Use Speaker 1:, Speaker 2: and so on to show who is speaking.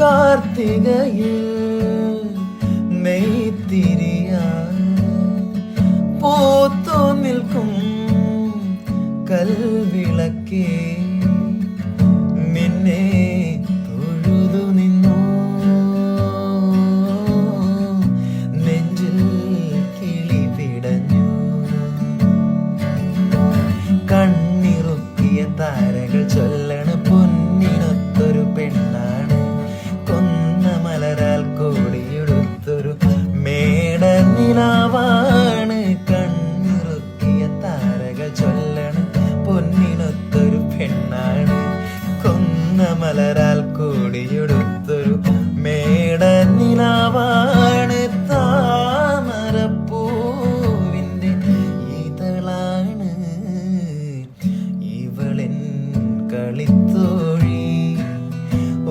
Speaker 1: കാർത്തികയിൽ മെയ്ത്തിരിയാൻ പൂത്തു നിൽക്കും കൽവിളക്കേ. മലരാൽ കൂടിയെടുത്തൊരു മേടനിലാവാണ് താമരപ്പൂവിന്റെ ഇതളാണ്. ഇവളിൻ കളിത്തു